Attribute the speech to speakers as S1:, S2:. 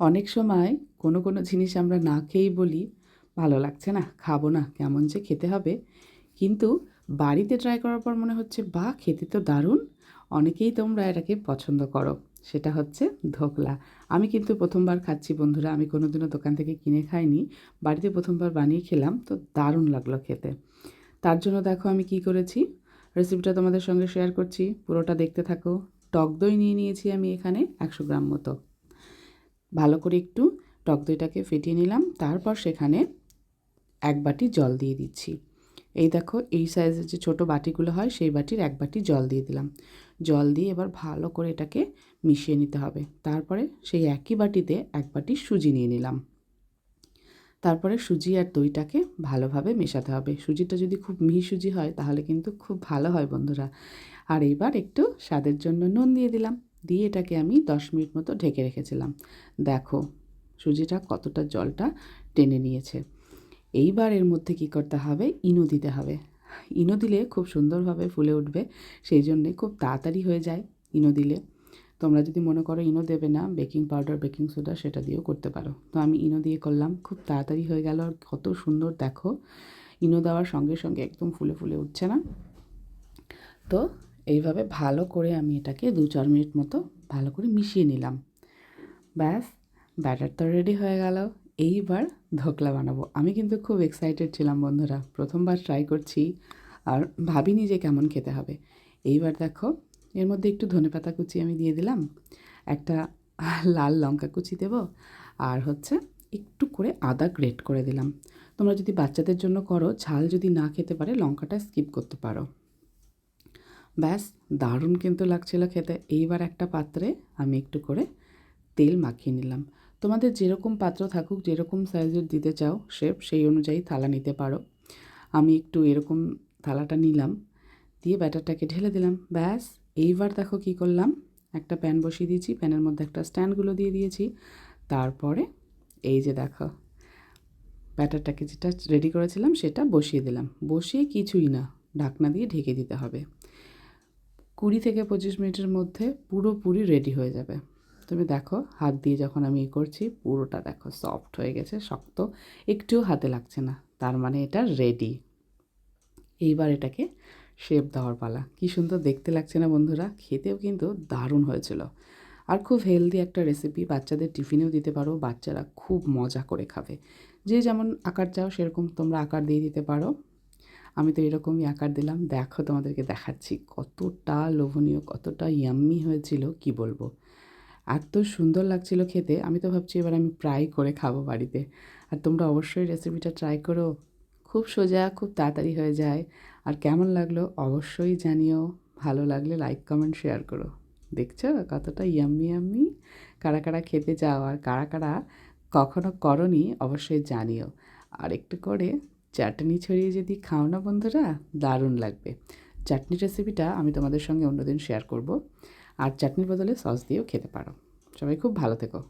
S1: অনেক সময় কোনো কোনো জিনিস আমরা না খেয়েই বলি, ভালো লাগছে না, খাব না, কেমন যে খেতে হবে। কিন্তু বাড়িতে ট্রাই করার পর মনে হচ্ছে, বা, খেতে তো দারুণ। অনেকেই তোমরা এটাকে পছন্দ করো। সেটা হচ্ছে ধোকলা। আমি কিন্তু প্রথমবার খাচ্ছি, বন্ধুরা, আমি কোনোদিনও দোকান থেকে কিনে খাইনি। বাড়িতে প্রথমবার বানিয়ে খেলাম, তো দারুণ লাগল খেতে। তার জন্য দেখো আমি কি করেছি রেসিপিটা তোমাদের সঙ্গে শেয়ার করছি। পুরোটা দেখতে থাকো। টক দই নিয়ে নিয়েছি আমি এখানে একশো গ্রাম মতো। ভালো করে একটু টক দইটাকে ফেটিয়ে নিলাম। তারপর সেখানে এক বাটি জল দিয়ে দিচ্ছি। এই দেখো, এই সাইজের যে ছোট বাটিগুলো হয়, সেই বাটির এক বাটি জল দিয়ে দিলাম। জল দিয়ে এবার ভালো করে এটাকে মিশিয়ে নিতে হবে। তারপরে সেই একই বাটিতে এক বাটি সুজি নিয়ে নিলাম। তারপরে সুজি আর দইটাকে ভালোভাবে মেশাতে হবে। সুজিটা যদি খুব মিহি সুজি হয়, তাহলে কিন্তু খুব ভালো হয় বন্ধুরা। আর এইবার একটু স্বাদের জন্য নুন দিয়ে দিলাম। দিয়ে এটাকে আমি দশ মিনিট মতো ঢেকে রেখেছিলাম। দেখো, সুজিটা কতটা জলটা টেনে নিয়েছে। এইবার এর মধ্যে কী করতে হবে? ইনো দিতে হবে। ইনো দিলে খুব সুন্দরভাবে ফুলে উঠবে, সেই জন্যে খুব তাড়াতাড়ি হয়ে যায় ইনো দিলে। তোমরা যদি মনে করো ইনো দেবে না, বেকিং পাউডার, বেকিং সোডা, সেটা দিয়েও করতে পারো। তো আমি ইনো দিয়ে করলাম, খুব তাড়াতাড়ি হয়ে গেল। আর কত সুন্দর, দেখো, ইনো দেওয়ার সঙ্গে সঙ্গে একদম ফুলে ফুলে উঠছে না। তো এইভাবে ভালো করে আমি এটাকে দু চার মিনিট মতো ভালো করে মিশিয়ে নিলাম। ব্যাস, ব্যাটার তো রেডি হয়ে গেল। এইবার ধোকলা বানাবো। আমি কিন্তু খুব এক্সাইটেড ছিলাম বন্ধুরা। প্রথমবার ট্রাই করছি আর ভাবিনি যে কেমন খেতে হবে। এইবার দেখো, এর মধ্যে একটু ধনেপাতা কুচি আমি দিয়ে দিলাম। একটা লাল লঙ্কা কুচি দেব আর হচ্ছে একটু করে আদা গ্রেট করে দিলাম। তোমরা যদি বাচ্চাদের জন্য করো, ঝাল যদি না খেতে পারে, লঙ্কাটা স্কিপ করতে পারো। ব্যাস, দারুণ কিন্তু লাগছিল খেতে। এইবার একটা পাত্রে আমি একটু করে তেল মাখিয়ে নিলাম। তোমাদের যেরকম পাত্র থাকুক, যেরকম সাইজের দিতে চাও শেপ সেই অনুযায়ী থালা নিতে পারো। আমি একটু এরকম থালাটা নিলাম, দিয়ে ব্যাটারটাকে ঢেলে দিলাম। ব্যাস, এইবার দেখো কি করলাম। একটা প্যান বসিয়ে দিয়েছি, প্যানের মধ্যে একটা স্ট্যান্ডগুলো দিয়ে দিয়েছি। তারপরে এই যে দেখো, ব্যাটারটাকে যেটা রেডি করেছিলাম, সেটা বসিয়ে দিলাম। বসিয়ে কিছুই না, ঢাকনা দিয়ে ঢেকে দিতে হবে। কুড়ি থেকে পঁচিশ মিনিটের মধ্যে পুরোপুরি রেডি হয়ে যাবে। তুমি দেখো, হাত দিয়ে যখন আমি করছি, পুরোটা দেখো সফট হয়ে গেছে, শক্ত। একটুও হাতে লাগছে না, তার মানে এটা রেডি এইবার এটাকে শেপ দেওয়ার পালা। কী সুন্দর দেখতে লাগছে না বন্ধুরা, খেতেও কিন্তু দারুণ হয়েছিল। আর খুব হেলদি একটা রেসিপি বাচ্চাদের টিফিনেও দিতে পারো, বাচ্চারা খুব মজা করে খাবে। যে যেমন আকার চাও, সেরকম তোমরা আকার দিয়ে দিতে পারো। আমি তো এরকমই আকার দিলাম। দেখো তোমাদেরকে দেখাচ্ছি কতটা লোভনীয়, কতটা ইয়াম্মি হয়েছিল, কি বলব? এত সুন্দর লাগছিল খেতে। আমি তো ভাবছি এবার আমি প্রায় করে খাব বাড়িতে। আর তোমরা অবশ্যই রেসিপিটা ট্রাই করো। খুব সোজা, খুব তাড়াতাড়ি হয়ে যায়। আর কেমন লাগল অবশ্যই জানিও। ভালো লাগলে লাইক কমেন্ট শেয়ার করো। দেখছ কতটা ইয়াম্মি ইয়াম্মি কারা কারা খেতে যাও আর কারা কারা কখনো করনি অবশ্যই জানিও। আর একটু করে চাটনি ছড়িয়ে যদি খাও না বন্ধুরা, দারুণ লাগবে। চাটনি রেসিপিটা আমি তোমাদের সঙ্গে অন্যদিন শেয়ার করব। আর চাটনির বদলে সস দিয়েও খেতে পারো। সবাই খুব ভালো থেকো।